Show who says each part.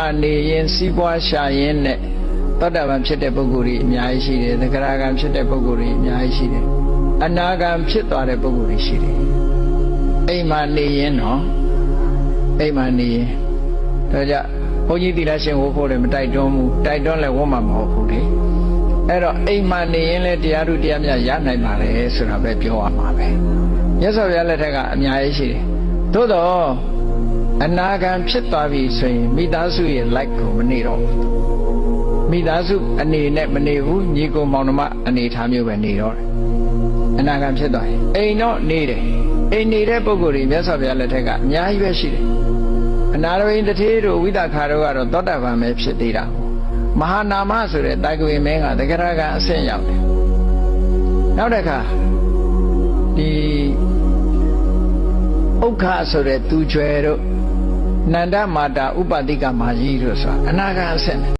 Speaker 1: မှနေရင်စီးပွားရှာရင်နဲ့သောတာပန်ဖြစ်တဲ့ပုဂ္ဂိုလ်ကြီးအများကြီးရှိတယ်သက္ကရာဂံဖြစ်တဲ့ပုဂ္ဂိုလ်ကြီးအများကြီးရှိတယ်အနာဂံဖြစ်သွားတဲ့ပုဂ္ဂိုလ်ကြီးရှိတယ်အိမ်မှာနေရင်တော့အိမ်မှာနေရင်ဒါကြဘုန်းကြီးသီလရှင်ဝတ်ဖို့လည်းမတိုက်တွန်းဘူးတိုက်တွန်းလည်းဝတ်မှာမဟုတ်ဘူးလေအဲ့တော့အိမ်မှာနေရင်လည်းတရားထုတရားမြတ်ရနိုင်ပါလေဆိုတာပဲပြောရမှာပဲမြတ်စွာဘုရားလက်ထက်ကအများကြီးရှိတယ်သို့တော့ အနာဂံဖြစ်သွားပြီဆိုရင်မိသားစုရဲ့ like ကိုမနေတော့ဘူးမိသားစုအနေနဲ့မနေဘူးညီကိုမောင်နှမအနေထားမျိုးပဲနေတော့တယ်အနာဂံဖြစ်သွားရင်အိမ်တော့နေတယ်အိမ်နေတဲ့ပုံကိုယ်ကြီးမြတ်စွာဘုရားလက်ထက်ကအများကြီးပဲရှိတယ်အနာရဝိန်တထေးတို့ဝိသခါတို့ကတော့သောတာပန်ပဲဖြစ်သေးတာမဟာနာမဆိုတဲ့တာကဝေမင်းကတက္ကရာကအဆင့်ရောက်တယ်နောက်တစ်ခါဒီဥက္ခဆိုတဲ့သူကျွဲတို့ နန္ဒမာတာဥပတိကမာကြီးတို့ဆိုတာအနာဂံအဆင့်ပဲ